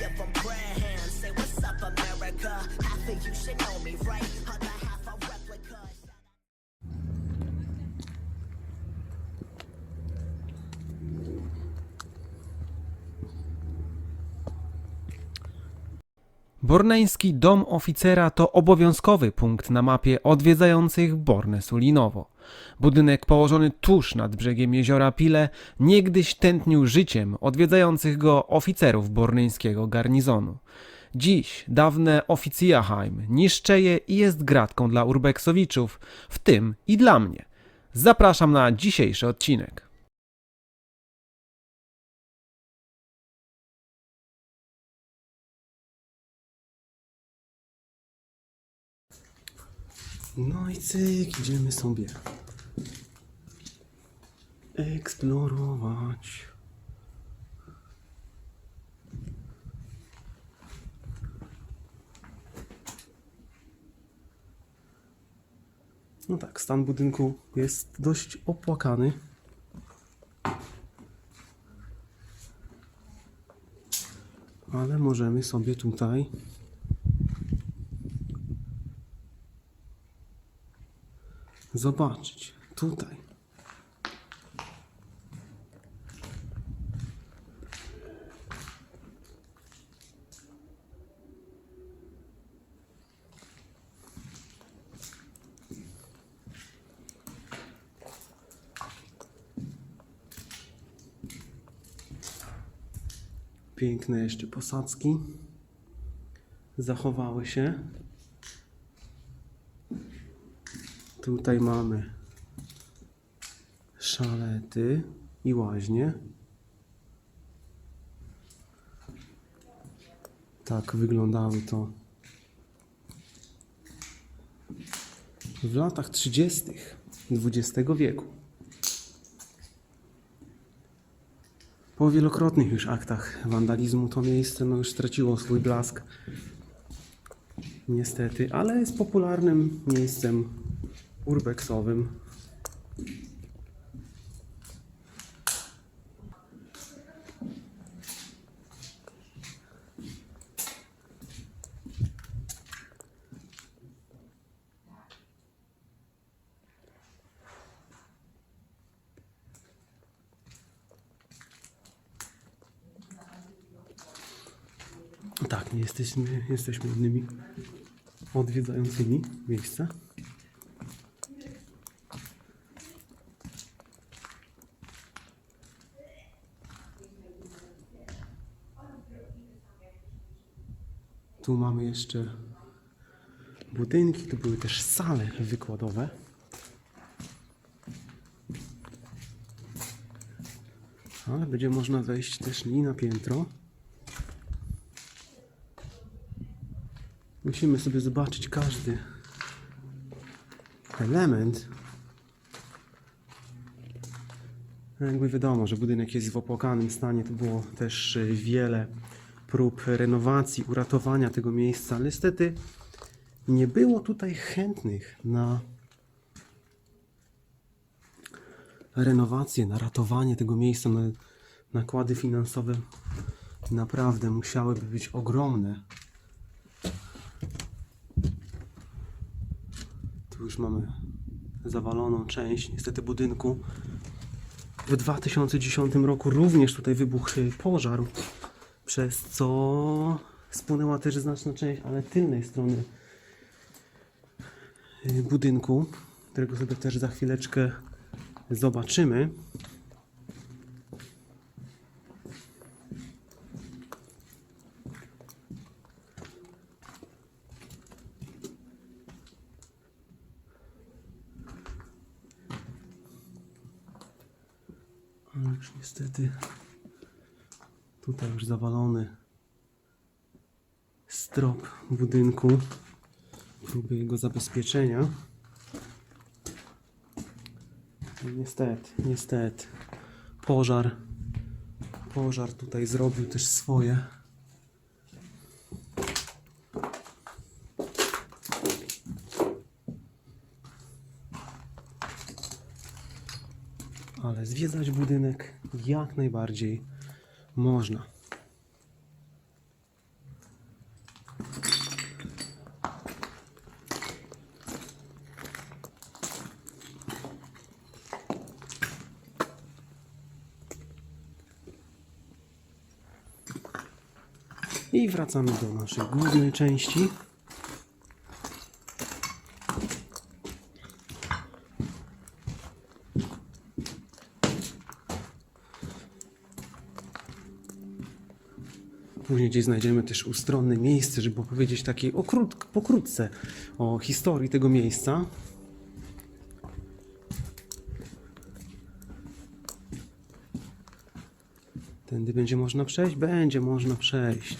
give them prayer hands. Say, What's up, America? Half of you should know me, right? Borneński Dom Oficera to obowiązkowy punkt na mapie odwiedzających Bornę Sulinowo. Budynek położony tuż nad brzegiem jeziora Pile niegdyś tętnił życiem odwiedzających go oficerów borneńskiego garnizonu. Dziś dawne Oficjaheim niszczeje i jest gratką dla urbeksowiczów, w tym i dla mnie. Zapraszam na dzisiejszy odcinek. No i cyk, idziemy sobie eksplorować. No tak, stan budynku jest dość opłakany. Ale możemy sobie tutaj zobaczyć. Tutaj. Piękne jeszcze posadzki zachowały się. Tutaj mamy szalety i łaźnie. Tak wyglądały to w latach 30. XX wieku. Po wielokrotnych już aktach wandalizmu to miejsce no już straciło swój blask. Niestety, ale jest popularnym miejscem urbexowym. Tak, nie jesteśmy, jesteśmy jednymi odwiedzającymi miejsca. Tu mamy jeszcze budynki, tu były też sale wykładowe. Ale będzie można wejść też i na piętro. Musimy sobie zobaczyć każdy element. No Jakby wiadomo, że budynek jest w opłakanym stanie, to było też y, wiele prób renowacji, uratowania tego miejsca, ale niestety nie było tutaj chętnych na renowację, na ratowanie tego miejsca. No, nakłady finansowe naprawdę musiałyby być ogromne. Tu już mamy zawaloną część niestety budynku. W 2010 roku również tutaj wybuchł pożar, przez co spłynęła też znaczna część, ale tylnej strony y, budynku, którego sobie też za chwileczkę zobaczymy. Niestety tutaj już zawalony strop budynku, próby jego zabezpieczenia. Niestety, niestety. Pożar. Pożar tutaj zrobił też swoje. Ale zwiedzać budynek jak najbardziej można. I wracamy do naszej głównej części. Gdzieś znajdziemy też ustronne miejsce, żeby opowiedzieć takiej okrót, pokrótce o historii tego miejsca. Tędy będzie można przejść? Będzie można przejść.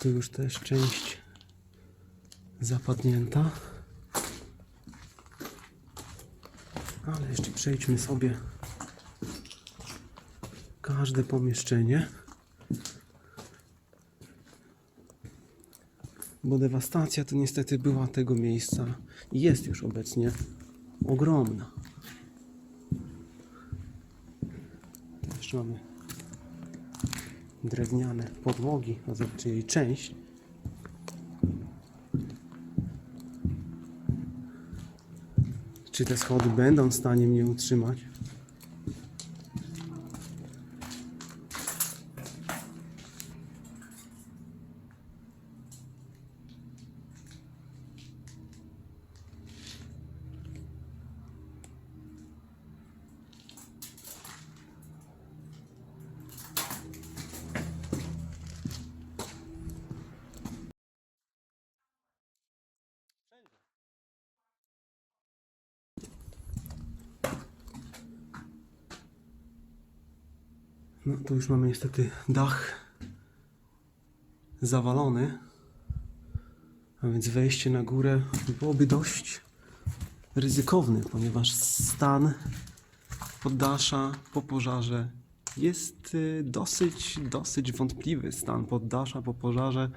Tu już też część zapadnięta. Ale jeszcze przejdźmy sobie każde pomieszczenie. Bo dewastacja to niestety była tego miejsca i jest już obecnie ogromna. Jeszcze mamy drewniane podłogi, a zobaczcie jej część. Czy te schody będą w stanie mnie utrzymać? No tu już mamy niestety dach zawalony. A więc wejście na górę byłoby dość ryzykowne, ponieważ stan poddasza po pożarze jest y, dosyć, dosyć wątpliwy. Stan poddasza po pożarze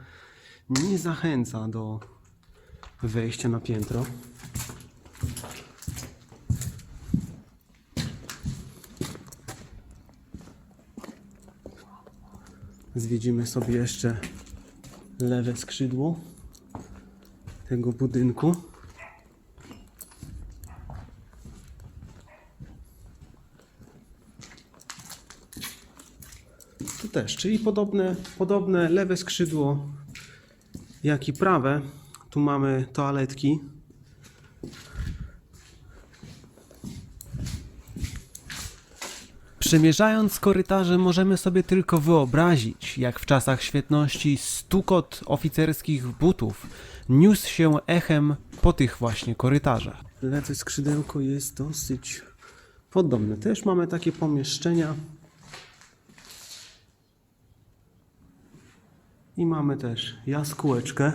nie zachęca do wejścia na piętro. Zwiedzimy sobie jeszcze lewe skrzydło tego budynku. Tu też, czyli podobne, podobne lewe skrzydło jak i prawe. Tu mamy toaletki. Przemierzając korytarze możemy sobie tylko wyobrazić, jak w czasach świetności stukot oficerskich butów niósł się echem po tych właśnie korytarzach. Lewe skrzydełko jest dosyć podobne. Też mamy takie pomieszczenia. I mamy też jaskółeczkę,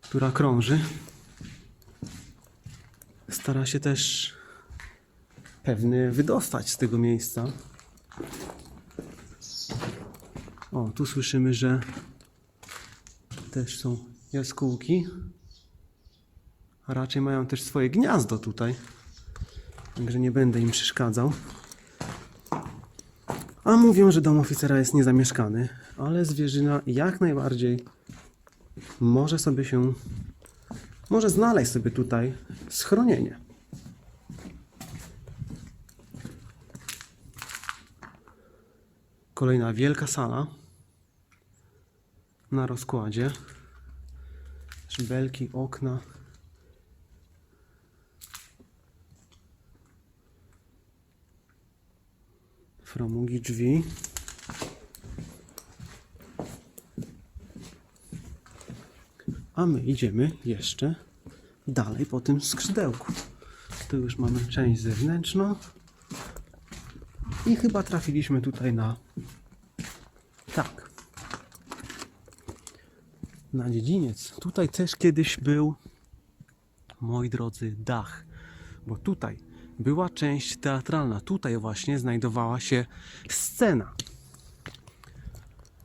która krąży. Stara się też pewnie wydostać z tego miejsca. O, tu słyszymy, że też są jaskółki. A raczej mają też swoje gniazdo tutaj. Także nie będę im przeszkadzał. A mówią, że dom oficera jest niezamieszkany, ale zwierzyna jak najbardziej może sobie się, może znaleźć sobie tutaj schronienie. Kolejna wielka sala na rozkładzie. Belki, okna. Framugi drzwi. A my idziemy jeszcze dalej po tym skrzydełku. Tu już mamy część zewnętrzną. I chyba trafiliśmy tutaj na. Tak. Na dziedziniec. Tutaj też kiedyś był, moi drodzy, dach. Bo tutaj była część teatralna. Tutaj właśnie znajdowała się scena.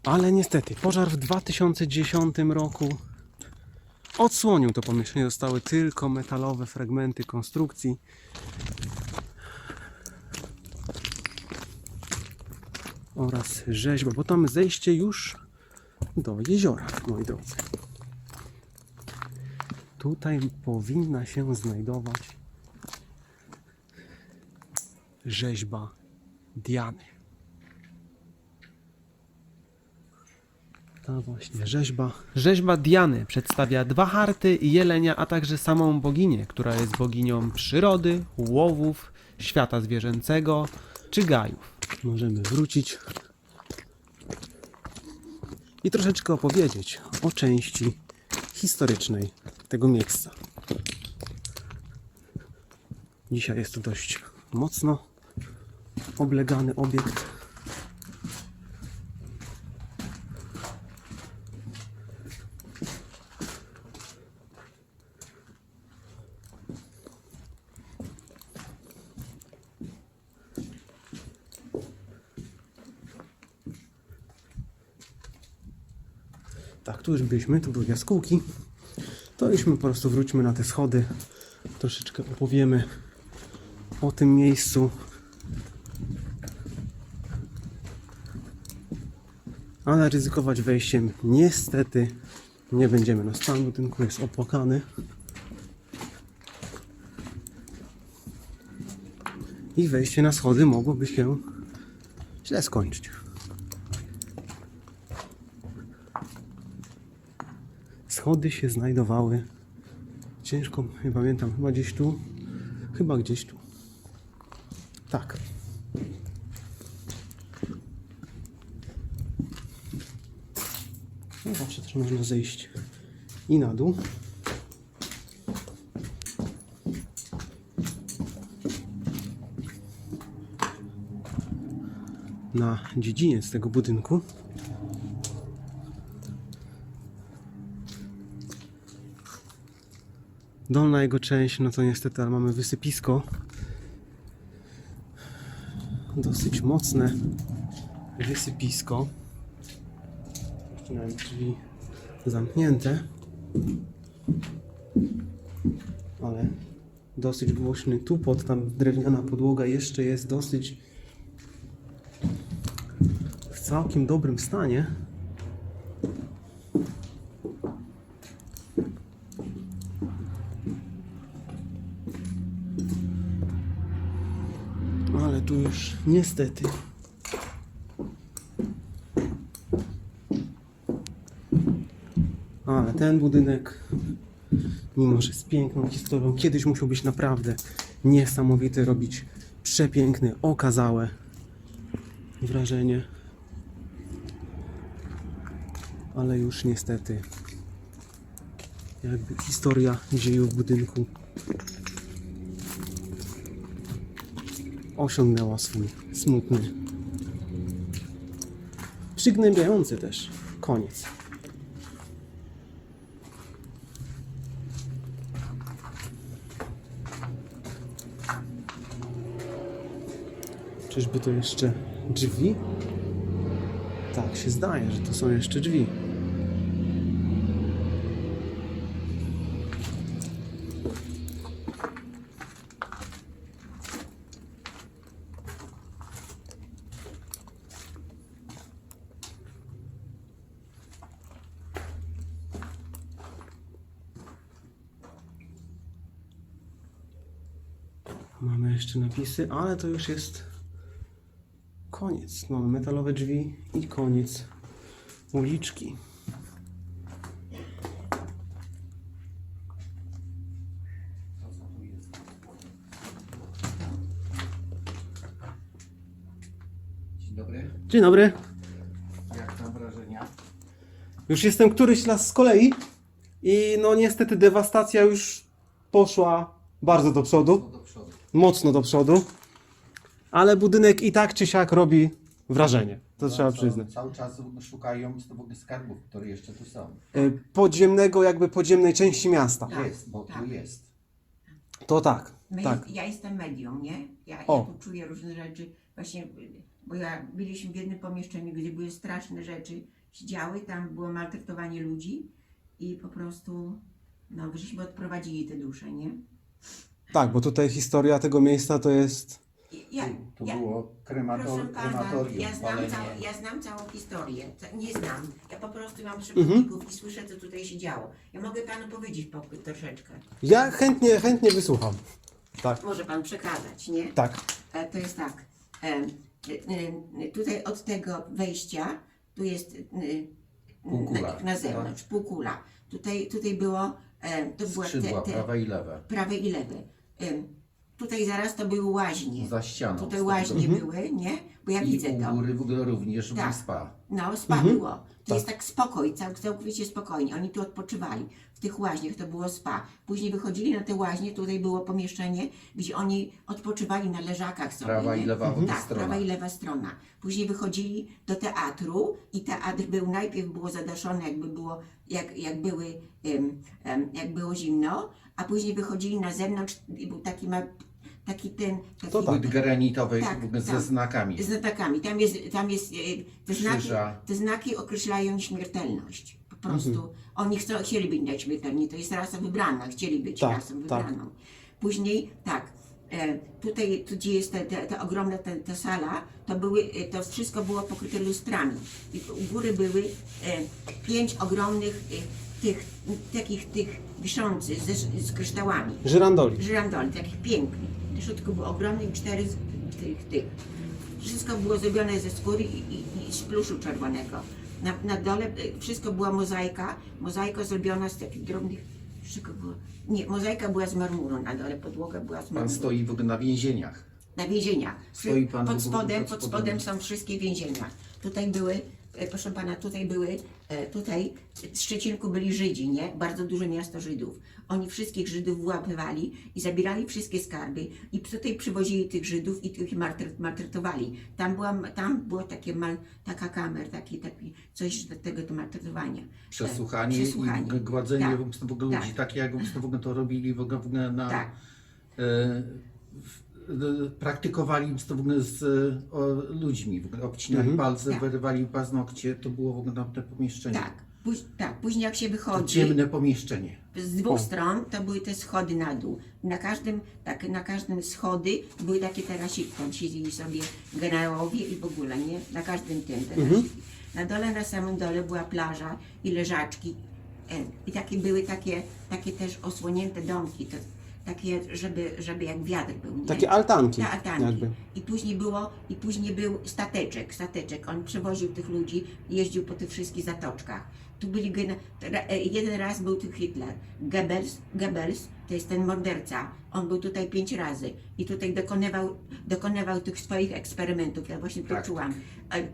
Ale niestety, pożar w 2010 roku odsłonił to pomieszczenie. Zostały tylko metalowe fragmenty konstrukcji. Oraz rzeźba, bo tam zejście już do jeziora, moi drodzy. Tutaj powinna się znajdować rzeźba Diany. Ta właśnie rzeźba. Rzeźba Diany przedstawia dwa harty jelenia, a także samą boginię, która jest boginią przyrody, łowów, świata zwierzęcego czy gajów. Możemy wrócić i troszeczkę opowiedzieć o części historycznej tego miejsca. Dzisiaj jest to dość mocno oblegany obiekt. Tu już byliśmy, tu były jaskółki. To już my po prostu wróćmy na te schody. Troszeczkę opowiemy o tym miejscu. Ale ryzykować wejściem niestety nie będziemy. No stan budynku jest opłakany. I wejście na schody mogłoby się źle skończyć. Schody się znajdowały. Ciężko, nie pamiętam, chyba gdzieś tu. Chyba gdzieś tu. Tak. No zawsze też można zejść i na dół. Na dziedziniec tego budynku Dolna jego część, no to niestety, ale mamy wysypisko. Dosyć mocne wysypisko. Jeszcze drzwi zamknięte. Ale dosyć głośny tupot, tam drewniana podłoga jeszcze jest dosyć w całkiem dobrym stanie. Ale tu już niestety. Ale ten budynek, mimo że z piękną historią, kiedyś musiał być naprawdę niesamowity, robić przepiękne, okazałe wrażenie. Ale już niestety, jakby historia dziejów budynku osiągnęła swój smutny, przygnębiający też koniec. Czyżby to jeszcze drzwi? Tak się zdaje, że to są jeszcze drzwi. Mamy jeszcze napisy, ale to już jest koniec. Mamy metalowe drzwi i koniec uliczki. Dzień dobry. Dzień dobry. Jak tam wrażenia? Już jestem któryś raz z kolei i no niestety dewastacja już poszła bardzo do przodu, do przodu. Mocno do przodu, ale budynek i tak czy siak robi wrażenie. To trzeba Cały- przyznać. Cały czas szukają w ogóle skarbów, które jeszcze tu są. Y, Podziemnego, jakby podziemnej części miasta. Jest, bo tak. tu jest. To tak, My tak. jest, ja jestem medium, nie? Ja, O. ja tu czuję różne rzeczy. Właśnie, bo ja byliśmy w jednym pomieszczeniu, gdzie były straszne rzeczy się działy, tam było maltretowanie ludzi i po prostu, no, żeśmy odprowadzili te dusze, nie? Tak, bo tutaj historia tego miejsca to jest Ja, To ja, było kremator, proszę pana, krematorium, ja znam, palenie. całą, ja znam całą historię. Nie znam. Ja po prostu mam Mhm. przewodników i słyszę, co tutaj się działo. Ja mogę panu powiedzieć po, troszeczkę. Ja chętnie, chętnie wysłucham. Tak, Może pan przekazać, nie? tak. E, To jest tak. e, e, e, Tutaj od tego wejścia, tu jest e, Półkula, na, na zewnątrz, półkula. Tutaj, tutaj było, e, to były te, Skrzydła, te prawe i lewe. prawe i lewe. Em, Tutaj zaraz to były łaźnie. Za ścianą. Tutaj łaźnie tego- były, nie? Bo ja I widzę u to. góry w ogóle również Tak. tak. spa. No, spa było. To jest tak spokój, cał, całkowicie spokojnie. Oni tu odpoczywali. W tych łaźniach to było spa. Później wychodzili na te łaźnie, tutaj było pomieszczenie, gdzie oni odpoczywali na leżakach sobie. Prawa nie? i lewa Tak, strona. prawa i lewa strona. Później wychodzili do teatru i teatr był, najpierw było zadaszone, jakby było, jak, jak były, em, em, jak było zimno, a później wychodzili na zewnątrz i był taki ma, taki ten, taki, To tak. Płyt granitowy Tak, ogóle ze tak. znakami. z znakami. Tam jest, tam jest e, te, znaki, Krzyża. te znaki określają śmiertelność. Po prostu Mhm. oni chcą, chcieli być nieśmiertelni. To jest rasa wybrana, chcieli być Tak, rasą tak. wybraną. Później tak, e, tutaj, tu gdzie jest ta, ta, ta ogromna ta, ta sala, to, były, e, to wszystko było pokryte lustrami. I u góry były e, pięć ogromnych e, tych, takich tych wiszących ze, z kryształami Żyrandoli. żyrandoli, takich pięknych. W środku było ogromne i cztery z tych, tych. Wszystko było zrobione ze skóry i, i, i z pluszu czerwonego. Na, na dole y, wszystko była mozaika, mozaika zrobiona z takich drobnych, wszystko było, nie, mozaika była z marmuru na dole, podłoga była z Pan marmuru. stoi w ogóle na więzieniach. Na więzieniach. Stoi pan pod spodem, pod pod spodem. są wszystkie więzienia. Tutaj były, proszę pana, tutaj były, e, tutaj w Szczecinku byli Żydzi, nie? Bardzo duże miasto Żydów. Oni wszystkich Żydów wyłapywali i zabierali wszystkie skarby i tutaj przywozili tych Żydów i tych maltret, maltretowali. Tam była, tam było takie mal, taka kamer, taki, taki, coś do tego do maltretowania. Przesłuchanie, E, Przesłuchanie. i gładzenie Tak, w ogóle, ogóle tak. ludzi, takie jak w ogóle to robili w ogóle, na... Tak. E, w, e, praktykowali to w ogóle z o, ludźmi, w ogóle obcinali palce, Tak. wyrywali paznokcie, to było w ogóle tam te pomieszczenie. Tak. Póź, tak, później jak się To wychodzi... ciemne pomieszczenie. Z dwóch stron to były te schody na dół. Na każdym, tak, na każdym schody były takie tarasiki. Tam siedzieli sobie generałowie i w ogóle, nie? Na każdym tym tarasiki. Na dole, na samym dole była plaża i leżaczki. E, I takie były takie, takie też osłonięte domki. To, takie, żeby, żeby jak wiatr był. Nie? Takie altanki. Te altanki. Jakby. I później było, i później był stateczek, stateczek. On przewoził tych ludzi, jeździł po tych wszystkich zatoczkach. Tu byli e, jeden raz był tu Hitler. Goebbels, Goebbels to jest ten morderca. On był tutaj pięć razy i tutaj dokonywał, dokonywał tych swoich eksperymentów. Ja właśnie to Praktyk. czułam.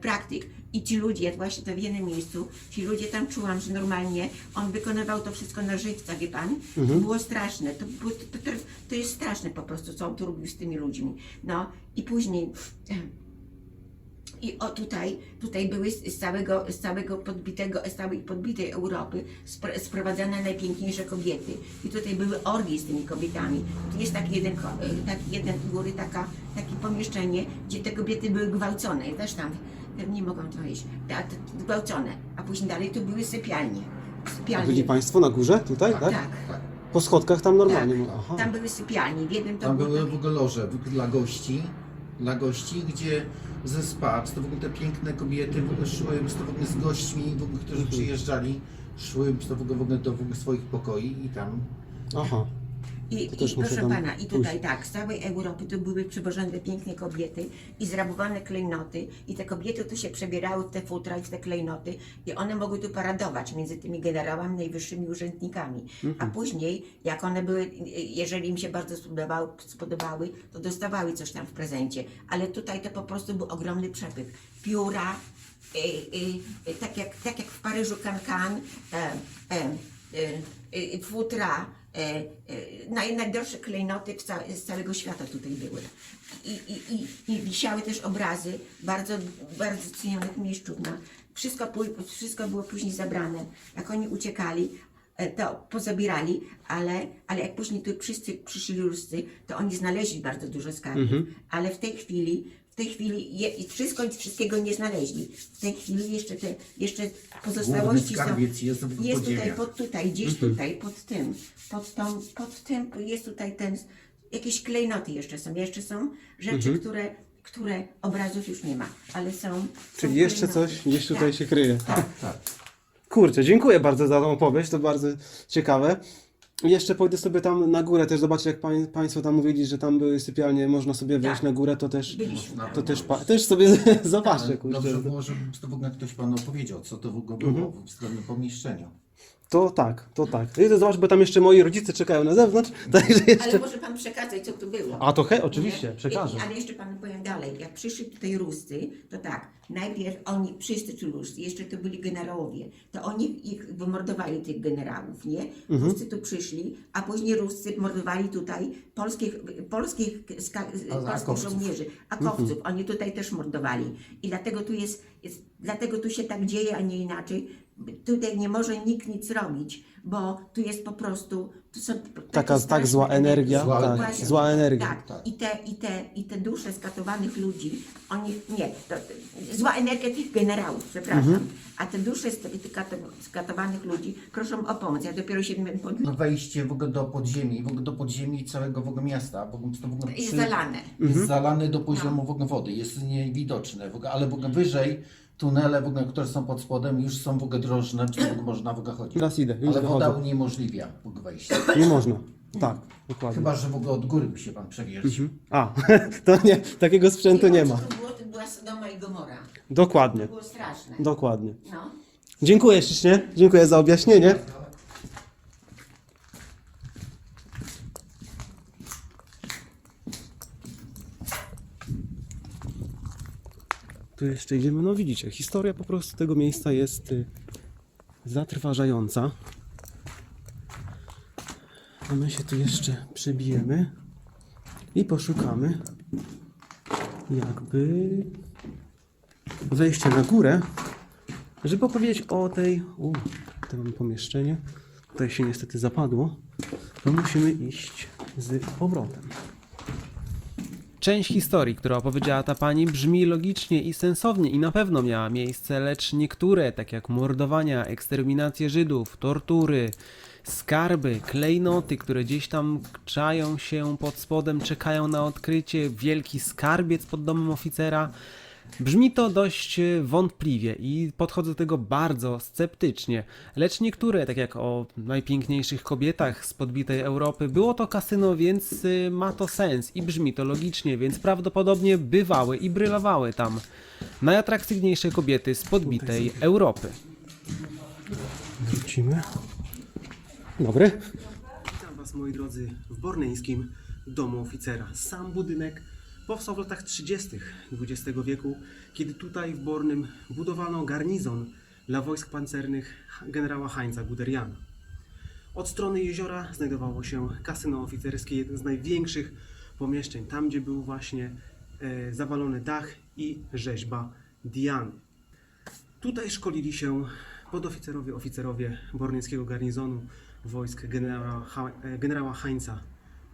Praktyk. I ci ludzie, właśnie to w jednym miejscu, ci ludzie tam czułam, że normalnie on wykonywał to wszystko na żywca, wie pan? To było straszne. To, było, to, to, to jest straszne po prostu, co on tu robił z tymi ludźmi. No i później. I o tutaj, tutaj były z, z, całego, z całego podbitego, z całej podbitej Europy spr- sprowadzane najpiękniejsze kobiety. I tutaj były orgie z tymi kobietami. Tu jest taki jeden, ko- e, taki jeden u góry taka, takie pomieszczenie, gdzie te kobiety były gwałcone. I też tam nie mogą to wejść. Ta- ta- Gwałcone. A później dalej tu były sypialnie. A Sypialnie. byli Państwo na górze tutaj, tak? Tak. Po schodkach tam normalnie. Tak. Aha. Tam były sypialnie. W jednym to Tam było były w ogóle loże w- dla gości, dla gości, gdzie ze spa, to w ogóle te piękne kobiety w ogóle szły to w ogóle z gośćmi, w ogóle, którzy Mhm. przyjeżdżali, szły to w ogóle, w ogóle do w ogóle swoich pokoi i tam Aha. I, i proszę pana, i tutaj pójść. tak, z całej Europy tu były przywożone piękne kobiety i zrabowane klejnoty i te kobiety tu się przebierały w te futra i w te klejnoty i one mogły tu paradować między tymi generałami, najwyższymi urzędnikami. Mhm. A później, jak one były, jeżeli im się bardzo spodobały, spodobały, to dostawały coś tam w prezencie. Ale tutaj to po prostu był ogromny przepych. Pióra, y, y, y, tak, jak, tak jak w Paryżu Cancan, e, e, e, e, futra, e, e, naj, najdroższe klejnoty z, ca, z całego świata tutaj były. I, i, i, I wisiały też obrazy bardzo, bardzo cenionych miejscówna. Wszystko, pój- wszystko było później zabrane. Jak oni uciekali, e, to pozabierali, ale, ale jak później tu wszyscy przyszli ruscy, to oni znaleźli bardzo dużo skarbów. Ale w tej chwili, tej chwili je, i wszystko, wszystkiego nie znaleźli. W tej chwili jeszcze te jeszcze pozostałości są. skarbiec jest w Jest tutaj, podziemiach. pod tutaj, gdzieś tutaj, pod tym, pod tą, pod tym, jest tutaj ten, jakieś klejnoty jeszcze są. Jeszcze są rzeczy, które, które obrazów już nie ma, ale są. są Czyli jeszcze klejnoty. coś gdzieś tutaj Tak. się kryje. Tak. Kurczę, dziękuję bardzo za tą opowieść, to bardzo ciekawe. Jeszcze pójdę sobie tam na górę też zobaczyć, jak pań, Państwo tam mówili, że tam były sypialnie, można sobie wejść Tak. na górę, to też, Byliśmy. to też, pa, też sobie zobaczę, kurczę. Dobrze było, żeby to w ogóle ktoś panu opowiedział, co to w ogóle było w względem pomieszczenia. To tak, to tak. I to zobacz, bo tam jeszcze moi rodzice czekają na zewnątrz, także Ale jeszcze... może pan przekazać, co tu było. A to he, oczywiście, Nie? przekażę. I- Ale jeszcze panu powiem dalej. Jak przyszli tutaj Ruscy, to tak, najpierw oni, wszyscy tu Ruscy, jeszcze to byli generałowie, to oni ich wymordowali, tych generałów, nie? Mhm. Ruscy tu przyszli, a później Ruscy mordowali tutaj polskich, polskich, ska, polskich akowców. żołnierzy, akowców. Mhm. Oni tutaj też mordowali. I dlatego tu jest, jest, dlatego tu się tak dzieje, a nie inaczej. Tutaj nie może nikt nic robić, bo tu jest po prostu, tu są Taka- tak zła energia, Zła No tak, właśnie. zła energia. Tak, Tak. I, te, i, te, i te dusze skatowanych ludzi, oni, nie, to, zła energia tych generałów, przepraszam, Mhm. a te dusze skatowanych ludzi proszą o pomoc. Ja dopiero się pod... No wejście w ogóle do podziemi, w ogóle do podziemi całego w ogóle miasta, w ogóle to w ogóle jest przy- zalane. Mhm. jest zalany do poziomu w ogóle wody, jest niewidoczne, w ogóle, ale w ogóle wyżej tunele, w ogóle, które są pod spodem już są w ogóle drożne, czy w ogóle można w ogóle chodzić. Teraz idę, już Ale woda uniemożliwia w ogóle wejście. Nie można. Tak, dokładnie. Chyba, że w ogóle od góry by się pan przewiercił. A, to nie, takiego sprzętu nie ma. To było, to była Sodoma i Gomora. Dokładnie, To było straszne. dokładnie. No. Dziękuję ślicznie, dziękuję za objaśnienie. Tu jeszcze idziemy, no widzicie, historia po prostu tego miejsca jest y, zatrważająca. A my się tu jeszcze przebijemy i poszukamy jakby wejścia na górę, żeby opowiedzieć o tej. U, tutaj mamy pomieszczenie. Tutaj się niestety zapadło. To musimy iść z powrotem. Część historii, którą opowiedziała ta pani, brzmi logicznie i sensownie i na pewno miała miejsce, lecz niektóre, tak jak mordowania, eksterminacje Żydów, tortury, skarby, klejnoty, które gdzieś tam czają się pod spodem, czekają na odkrycie, wielki skarbiec pod domem oficera. Brzmi to dość e, wątpliwie i podchodzę do tego bardzo sceptycznie, lecz niektóre, tak jak o najpiękniejszych kobietach z podbitej Europy, było to kasyno, więc y, ma to sens i brzmi to logicznie, więc prawdopodobnie bywały i brylowały tam najatrakcyjniejsze kobiety z podbitej Europy. Wrócimy. Dobry. Witam Was, moi drodzy, w Borneńskim Domu Oficera. Sam budynek powstał w latach 30. XX wieku, kiedy tutaj w Bornym budowano garnizon dla wojsk pancernych generała Heinza Guderiana. Od strony jeziora znajdowało się kasyno oficerskie, jeden z największych pomieszczeń, tam gdzie był właśnie e, zawalony dach i rzeźba Diany. Tutaj szkolili się podoficerowie, oficerowie bornyńskiego garnizonu wojsk generała, e, generała Heinza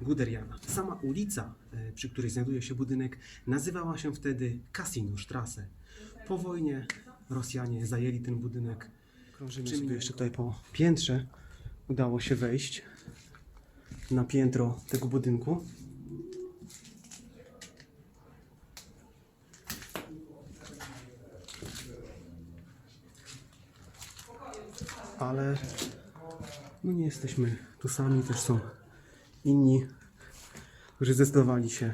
Guderiana. Sama ulica, e, przy której znajduje się budynek, nazywała się wtedy Casinostrasse. Po wojnie Rosjanie zajęli ten budynek. Krążymy sobie jeszcze tutaj po piętrze. Udało się wejść na piętro tego budynku. ale no nie jesteśmy tu sami, też są inni, którzy zdecydowali się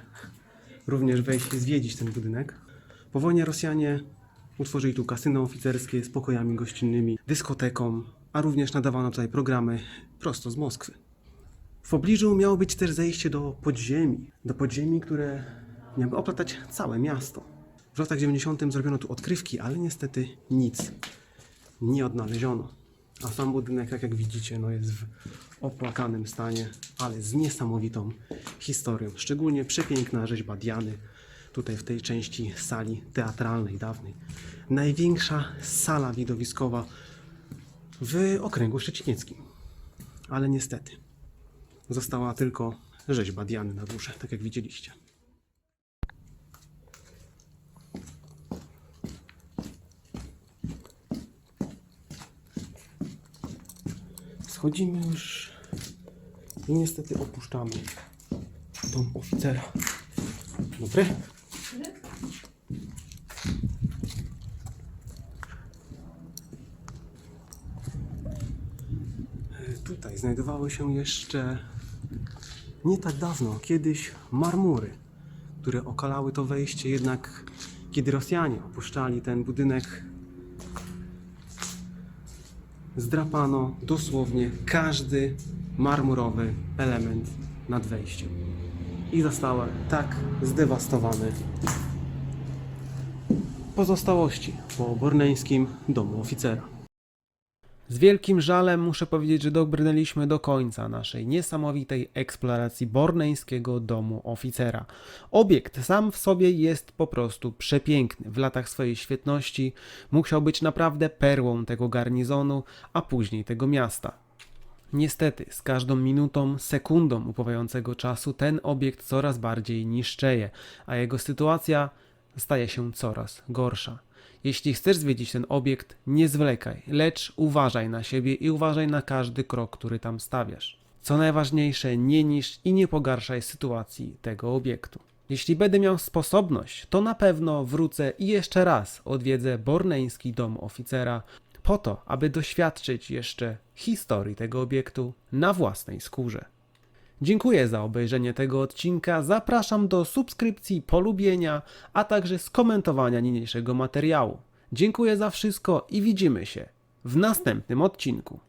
również wejść i zwiedzić ten budynek. Po wojnie Rosjanie utworzyli tu kasyno oficerskie z pokojami gościnnymi, dyskoteką, a również nadawano tutaj programy prosto z Moskwy. W pobliżu miało być też zejście do podziemi, do podziemi, które miały oplatać całe miasto. W latach 90. zrobiono tu odkrywki, ale niestety nic nie odnaleziono. A sam budynek, tak jak widzicie, no jest w opłakanym stanie, ale z niesamowitą historią. Szczególnie przepiękna rzeźba Diany, tutaj w tej części sali teatralnej dawnej. Największa sala widowiskowa w okręgu szczecinickim. Ale niestety została tylko rzeźba Diany na górze, tak jak widzieliście. Schodzimy już i niestety opuszczamy dom oficera. Dobry. E, Tutaj znajdowały się jeszcze nie tak dawno, kiedyś marmury, które okalały to wejście, jednak kiedy Rosjanie opuszczali ten budynek, zdrapano dosłownie każdy marmurowy element nad wejściem i zostały tak zdewastowane pozostałości po borneńskim domu oficera. Z wielkim żalem muszę powiedzieć, że dobrnęliśmy do końca naszej niesamowitej eksploracji borneńskiego domu oficera. Obiekt sam w sobie jest po prostu przepiękny. W latach swojej świetności musiał być naprawdę perłą tego garnizonu, a później tego miasta. Niestety, z każdą minutą, sekundą upływającego czasu ten obiekt coraz bardziej niszczeje, a jego sytuacja staje się coraz gorsza. Jeśli chcesz zwiedzić ten obiekt, nie zwlekaj, lecz uważaj na siebie i uważaj na każdy krok, który tam stawiasz. Co najważniejsze, nie niszcz i nie pogarszaj sytuacji tego obiektu. Jeśli będę miał sposobność, to na pewno wrócę i jeszcze raz odwiedzę Borneński Dom Oficera, po to, aby doświadczyć jeszcze historii tego obiektu na własnej skórze. Dziękuję za obejrzenie tego odcinka. Zapraszam do subskrypcji, polubienia, a także skomentowania niniejszego materiału. Dziękuję za wszystko i widzimy się w następnym odcinku.